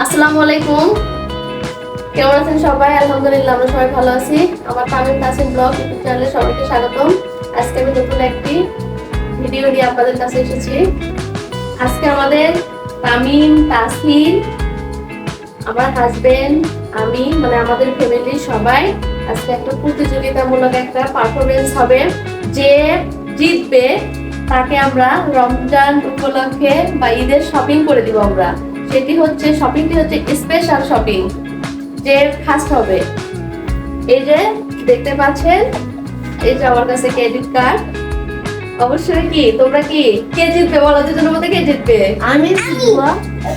আসসালামু আলাইকুম। কেমন আছেন সবাই? আলহামদুলিল্লাহ, আমরা সবাই ভালো আছি। আমার তামিল তাসিম ব্লগ, ইউটিউব চ্যানেলে সবাইকে স্বাগতম। আজকে আমি নতুন একটি ভিডিও নিয়ে আপনাদের কাছে এসেছি। আজকে আমাদের তামিম তাসিম আমার হাজবেন্ড আমি মানে আমাদের ফ্যামিলির সবাই আজকে একটা প্রতিযোগিতামূলক একটা পারফরমেন্স হবে যে জিতবে। তাকে আমরা রমজান উপলক্ষে বা ঈদের শপিং করে দিব আমরা। সেটি হচ্ছে শপিংটি হচ্ছে স্পেশাল শপিং যে ফার্স্ট হবে। এই যে দেখতে পাচ্ছেন, এই যে আমার কাছে ক্রেডিট কার্ড অবশ্যই কি? তোমরা কি? কে জিতবে বলো? দুজনের মধ্যে কে জিতবে? আমি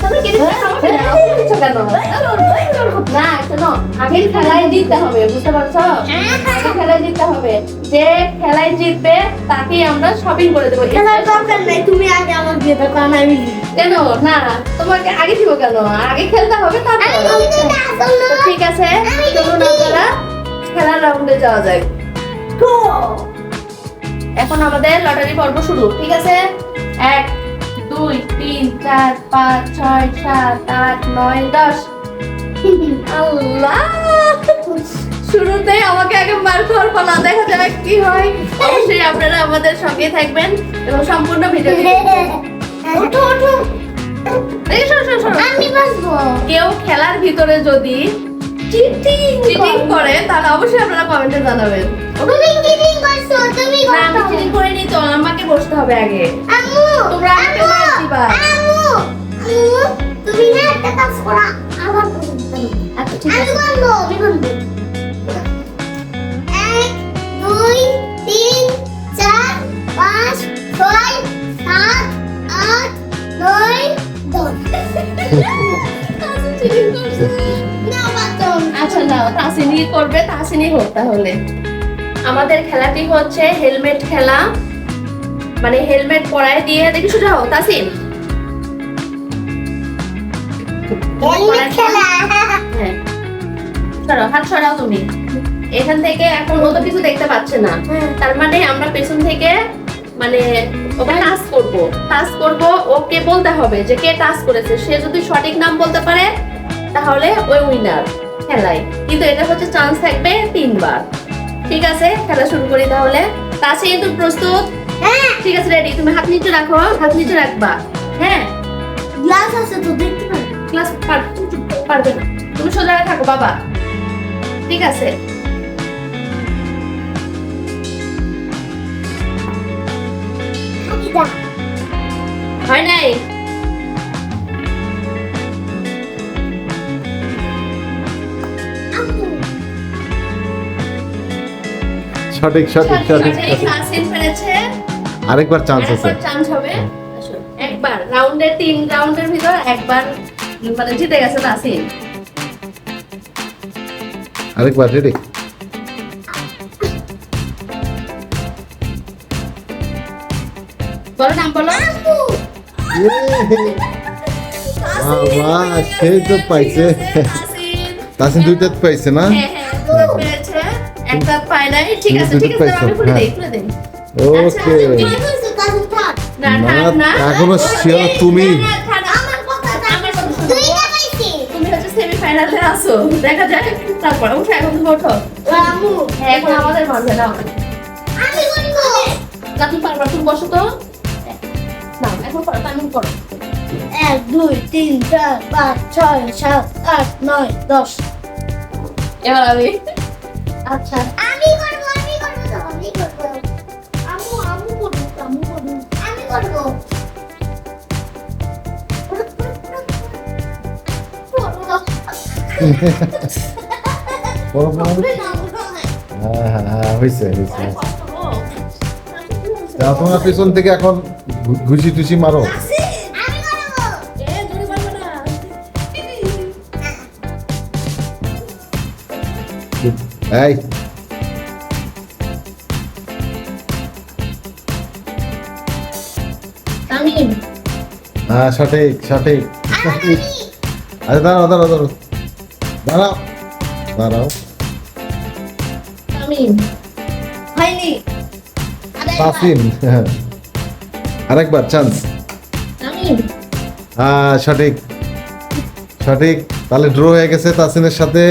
তুমি কি দিচ্ছ আমাকে কেন? না শোনো আগের খেলায় জিততে হবে বুঝতে পারছ? আগের খেলায় জিততে হবে। যে খেলায় জিতবে তাকেই আমরা শপিং করে দেবো। খেলার দরকার নাই তুমি আগে আমার দিয়ে দাও কারণ আমি কেন? না তোমাকে আগে দিব কেন? আগে খেলতে হবে তারপর ঠিক আছে চলুন আপনারা খেলার রাউন্ডে যাওয়া যায় এখন আমাদের লটারি পর্ব শুরু ঠিক আছে? এক দুই তিন চার পাঁচ ছয় সাত আট নয় দশ। আল্লাহ! শুরুতেই আমাকে আগে মার খাওয়ার পালা দেখা যাক কি হয়। অবশ্যই আপনারা আমাদের সঙ্গে থাকবেন এবং সম্পূর্ণ ভিডিও ওঠো ওঠো। আমি বাসবো কেউ খেলার ভিতরে যদি চিটিং চিটিং করে। তাহলে অবশ্যই আপনারা কমেন্টে জানাবেন। তুমি চিটিং করছ তুমি না আমি চিটিং করে নি তো আমাকে বসতে হবে আগে। আম্মু তোমরা আমাকে আম্মু, মার দিবা। আম্মু আম্মু তুমি না একটা কাজ করো আমার আচ্ছা ঠিক আমি করব আমি বলব। তাসিনি হোক তাহলে। আমাদের খেলাটি হচ্ছে হেলমেট খেলা। মানে হেলমেট পরায় দিয়ে দেখি সোজা হ্যাঁ। সরাও হাত সরাও তুমি। এখান থেকে এখন ও তো কিছু দেখতে পাচ্ছে না। তার মানে আমরা পেছন থেকে মানে ওকে টাচ করব। টাচ করব ওকে বলতে হবে যে কে টাচ করেছে। সে যদি সঠিক নাম বলতে পারে তাহলে ওই উইনার খেলায় কিন্তু এটা হচ্ছে চান্স থাকবে তিনবার। ঠিক আছে খেলা শুরু করি তাহলে। তাছে কিন্তু প্রস্তুত? হ্যাঁ। ঠিক আছে রেডি তুমি হাত নিচে রাখো হাত নিচে রাখবা। হ্যাঁ? গ্লাস আছে তো দেখতে পারো। ক্লাস পারবে না। তুমি সোজা থাকো বাবা। ঠিক আছে। হয় নাই? সঠিক সঠিক সঠিক আরেকবার চান্স আছে। চান্স হবে। একবার রাউন্ডের তিন রাউন্ডের ভিতর একবার মানে জিতে গেছে তাসিন আরেকবার রেডি বলো নাম বলো। বাবা সেই তো পাইছে। তাসিন। দুইটা পাইছে না? হ্যাঁ হ্যাঁ পেরেছে একটা পায় নাই ঠিক আছে তুমি ঠিক দুটো আছে আমি খুলে দেই হ্যাঁ। খুলে দেই ওকে কি হইছে কাজু থাক না না, থাক না। এখনও sure তুমি। দেখা যাক তারপর উঠো এখন ওঠো। হ্যাঁ এখন আমাদের মাঝে নাও। আমি বলব না তুমি পারবা তুমি বসো তো। না এখন করো। এক দুই তিন চার পাঁচ ছয় সাত আট নয় দশ। এবার আমি। আচ্ছা। না। হ্যাঁ হ্যাঁ হ্যাঁ হয়েছে হয়েছে তা তোমরা পেছন থেকে এখন ঘুষি টুসি মারো এই হ্যাঁ সঠিক সঠিক আরে দাঁড়াও দাঁড়াও দাঁড়াও। দাঁড়াও দাঁড়াও। তামিম হয়নি। তাসিন হ্যাঁ। আরেকবার চান্স তামিম। হ্যাঁ সঠিক। সঠিক। তাহলে ড্র হয়ে গেছে তাসিনের সাথে।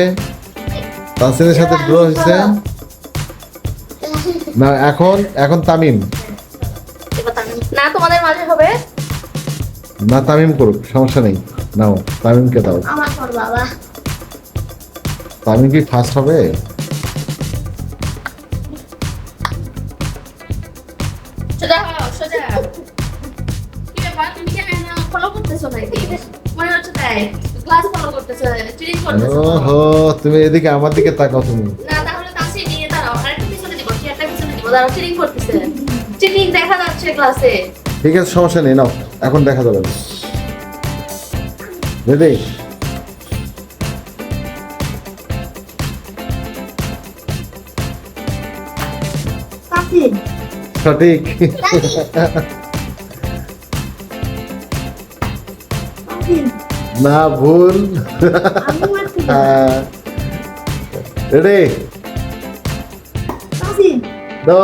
তাসিনের সাথে ড্র হয়েছে। না এখন এখন তামিম। না তোমাদের মাঝে হবে। না তামিম করুক সমস্যা নেই। নাও তামিমকে দাও। আমার বাবা। তামিম কি ফার্স্ট হবে? তুমি ওহো এদিকে আমার দিকে তাকাও তুমি। না তাহলে তাসি নিয়ে দাঁড়াও। আরেকটা পিছনে দিব কি একটা পিছনে দিব? দাঁড়াও চিটিং করতেছে। চিটিং দেখা যাচ্ছে ক্লাসে ঠিক আছে সমস্যা নেই নাও। এখন দেখা যাবে। না সঠিক। না, ভুল। মারছি নো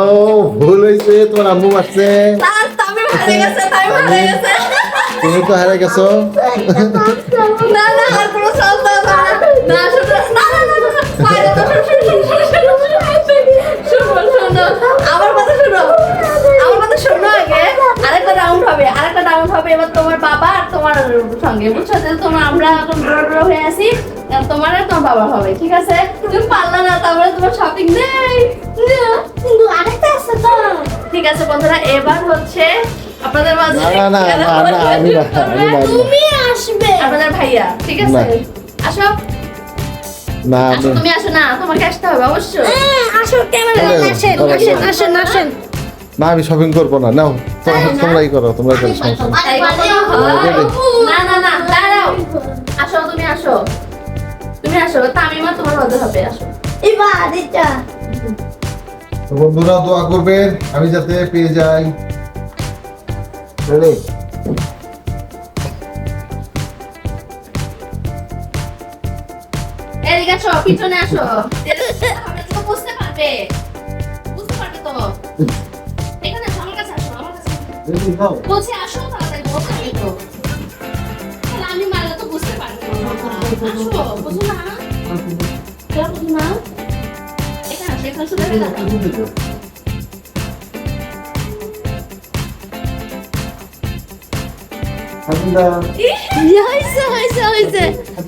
ভুল হয়েছে, তোমার আম্মু গেছে তুমি তো হারে গেছো। না না, আর কোনো না। এবার তোমার বাবা আর তোমার সঙ্গে বুঝছ? যে তোমার আমরা এখন ড্র ড্র হয়ে আছি তোমার আর তোমার বাবা হবে ঠিক আছে? তুমি পারলা না তারপরে তোমার শপিং নেই। কিন্তু আরেকটা আছে তো। ঠিক আছে বন্ধুরা এবার হচ্ছে আপনাদের মাঝে না, না, না, আমি না। তুমি আসবে। আপনাদের ভাইয়া ঠিক আছে? আসো। না তুমি আসো না তোমাকে আসতে হবে অবশ্যই। হ্যাঁ, আসো ক্যামেরা চলে আসেন আসেন আসেন আসেন। না আমি শপিং করব না। নাও তোমরা তোমরাই করো তোমরাই করো সমস্যা নেই। তাই কখনো? না না না দাঁড়াও। আসো তুমি আসো। তুমি আসো তামিমা তোমার মধ্যে হবে আসো। এবার এটা। তো বন্ধুরা দোয়া করবেন আমি যাতে পেয়ে যাই। রেডি? এদিকে আসো পিছনে আসো। আসো। রেডি বলছি আসো তাড়াতাড়ি বলতে তো তাহলে আমি মারলে তো বুঝতে পারব। আসো বুঝো না। বুঝো না। এখানে এখানে শুধু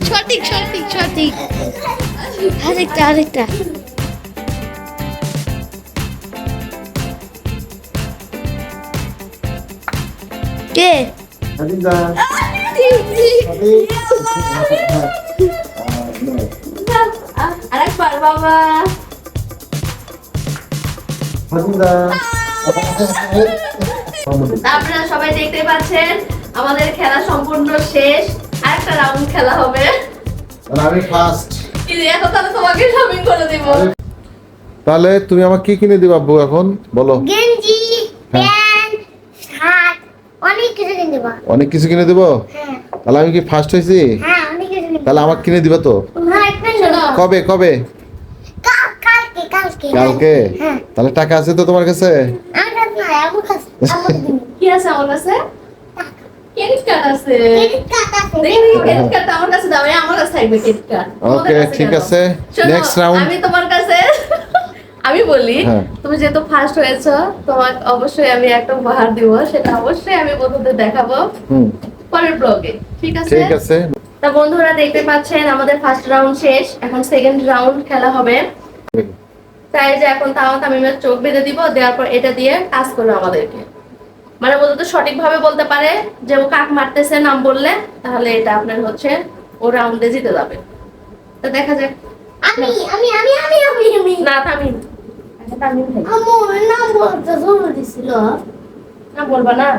সঠিক সঠিক সঠিক। আরেকটা আরেকটা। কে? আরেকবার বাবা। আপনারা সবাই দেখতে পাচ্ছেন আমাদের খেলা সম্পূর্ণ শেষ। আরেকটা রাউন্ড খেলা হবে। আমি ফার্স্ট কিন্তু এখন তাহলে তোমাকে শপিং করে দিব। তাহলে তুমি আমাকে কি কিনে দিবা আব্বু এখন? বলো। গেঞ্জি প্যান্ট শার্ট অনেক কিছু কিনে দেবা। অনেক কিছু কিনে দেবো? হ্যাঁ। তাহলে আমি কি ফার্স্ট হয়েছি? হ্যাঁ অনেক কিছু কিনে তাহলে আমাকে কিনে দিবা তো? হ্যাঁ কবে কবে? কালকে কালকে। কালকে? তাহলে টাকা আছে তো তোমার কাছে? কি আছে আমার কাছে? ঠিক আছে। নেক্সট রাউন্ড আমি তোমার কাছে আমি বলি হ্যাঁ। তুমি যেহেতু ফার্স্ট হয়েছো তোমাকে অবশ্যই আমি একটা উপহার দিব। সেটা অবশ্যই আমি বন্ধুদের দেখাবো পরের ব্লগে ঠিক আছে? ঠিক আছে। তা বন্ধুরা দেখতে পাচ্ছেন আমাদের ফার্স্ট রাউন্ড শেষ এখন সেকেন্ড রাউন্ড খেলা হবে। তাই যে এখন তাও তামিমের চোখ বেঁধে দিব দেওয়ার পর এটা দিয়ে কাজ করবে আমাদেরকে। মানে বলতে তো সঠিকভাবে বলতে পারে যে ও কাক মারতেছে নাম বললে তাহলে এটা আপনার হচ্ছে ও রাউন্ডে জিতে যাবে। তো দেখা যাক। আমি আমি আমি আমি আমি আমি না তামিম তামিম ভাই। আমু নাম বলতে জরুরি ছিল। না বলবা না।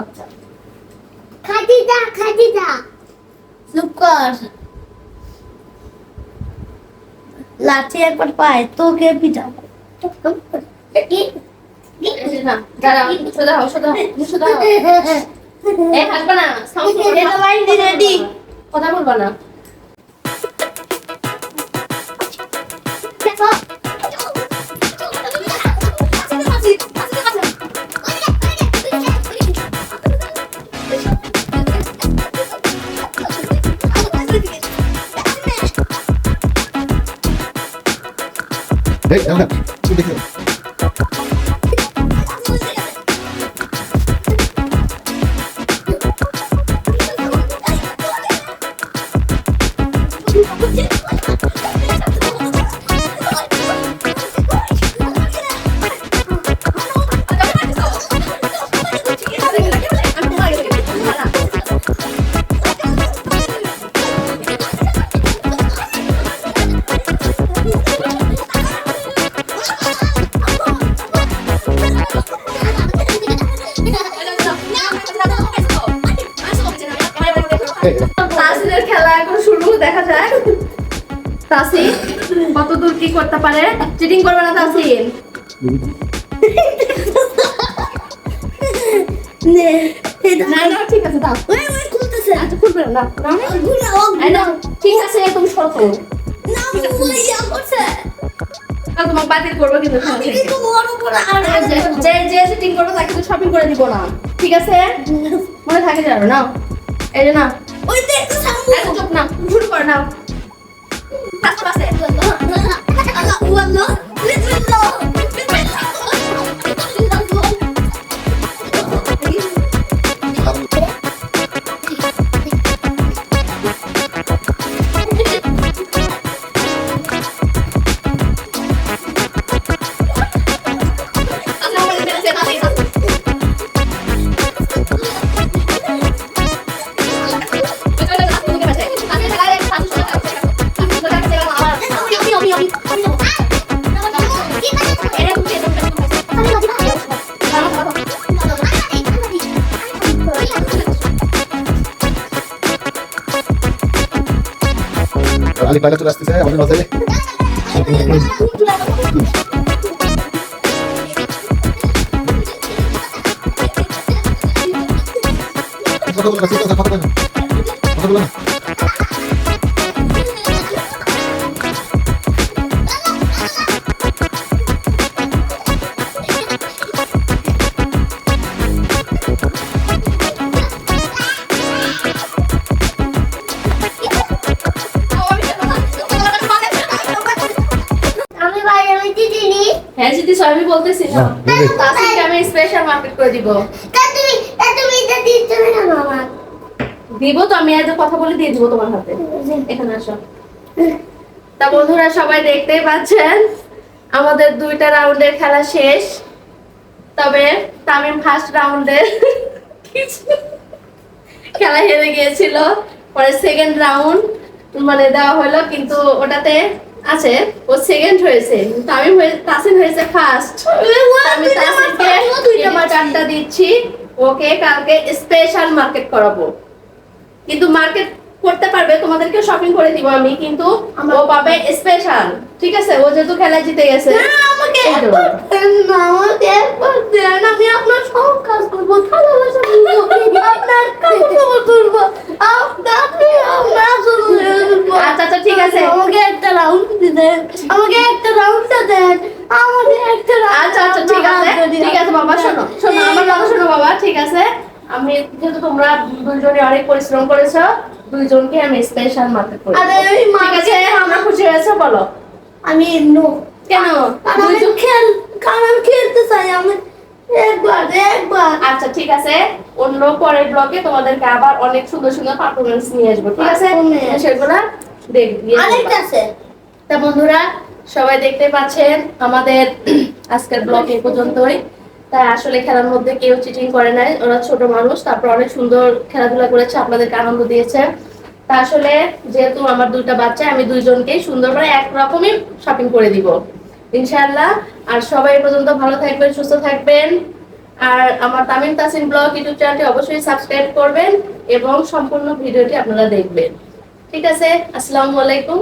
আচ্ছা। খাদিজা খাদিজা। চুপ কর। লাঠি একবার পায় তোকে পিটাবো কি এই যে তুই দেখে তাসিনের খেলা এখন শুরু দেখা যাক। তাসি কত দূর কি করতে পারে? চিটিং করবে না তাসিন না না ঠিক আছে দাও। আচ্ছা খুলবে না না এই নাও, ঠিক আছে তুমি সরো তো তাহলে তোমাকে বাতিল করব কিন্তু থেকে। আর যে যে চিটিং করবে তাকে তো শপিং করে দিব না। ঠিক আছে? মনে থাকে যাবে না? এই যে না আচ্ছা চুপ না শুরু করো না আস্তে আস্তে আলি পাইলা চলে আসতেছে আমাদের মাথায় কথা বলো কথা বলো কথা বলো। বলতেছি না না, আমি স্পেশাল মার্কেট করে দিব। তা তুমি তা তুমি এটা দিচ্ছ না মামা দিব তো আমি এত কথা বলে দিয়ে দিব তোমার হাতে। এখানে আসো। তা বন্ধুরা সবাই দেখতেই পাচ্ছেন? আমাদের দুইটা রাউন্ডের খেলা শেষ। তবে তামিম ফার্স্ট রাউন্ডে খেলা হেরে গিয়েছিল। পরে সেকেন্ড রাউন্ড মানে দেওয়া হলো কিন্তু ওটাতে আছে ও সেকেন্ড হয়েছে। তামিম হয়ে তাসিন হয়েছে ফার্স্ট আমি তাসিনকে দুইটা চারটা দিচ্ছি। ওকে কালকে স্পেশাল মার্কেট করাবো। কিন্তু মার্কেট করতে পারবে তোমাদেরকে শপিং করে দিব আমি কিন্তু ও পাবে স্পেশাল ঠিক আছে? ও যেহেতু খেলায় জিতে গেছে। আমি আপনার সব কাজ করব ভালোবাসা আপনার কাপড় তুলবো আচ্ছা আচ্ছা ঠিক আছে আমাকে একটা রাউন্ড দেন আমাকে একটা রাউন্ড দেন আমাকে একটা আচ্ছা আচ্ছা ঠিক আছে ঠিক আছে বাবা শোনো শোনো আমার কথা শোনো বাবা ঠিক আছে আমি যেহেতু তোমরা দুইজনে অনেক পরিশ্রম করেছ দুইজনকে আমি স্পেশাল মার্কেট করে আরে। ঠিক আছে আমরা খুশি হয়েছে বলো আমি নো কেন? আমি খেল কারণ খেলতে চাই আমি একবার একবার। আচ্ছা ঠিক আছে। অন্য পরের ব্লগে তোমাদেরকে আবার অনেক সুন্দর সুন্দর পারফরমেন্স নিয়ে আসব ঠিক আছে। সেগুলা দেখবি আরেকটা আছে। তা বন্ধুরা সবাই দেখতে পাচ্ছেন আমাদের আজকের ব্লগ এই পর্যন্তই। তাই আসলে খেলার মধ্যে কেউ চিটিং করে নাই ওরা ছোট মানুষ তারপর অনেক সুন্দর খেলাধুলা করেছে আপনাদেরকে আনন্দ দিয়েছে। তা আসলে যেহেতু আমার দুইটা বাচ্চা আমি দুইজনকেই সুন্দর করে একরকমই শপিং করে দিব। ইনশাআল্লাহ। আর সবাই পর্যন্ত ভালো থাকবেন, সুস্থ থাকবেন। আর আমার তামিম তাসিন ব্লগ ইউটিউব চ্যানেলটি অবশ্যই সাবস্ক্রাইব করবেন এবং সম্পূর্ণ ভিডিওটি আপনারা দেখবেন। ঠিক আছে, আসসালামু আলাইকুম।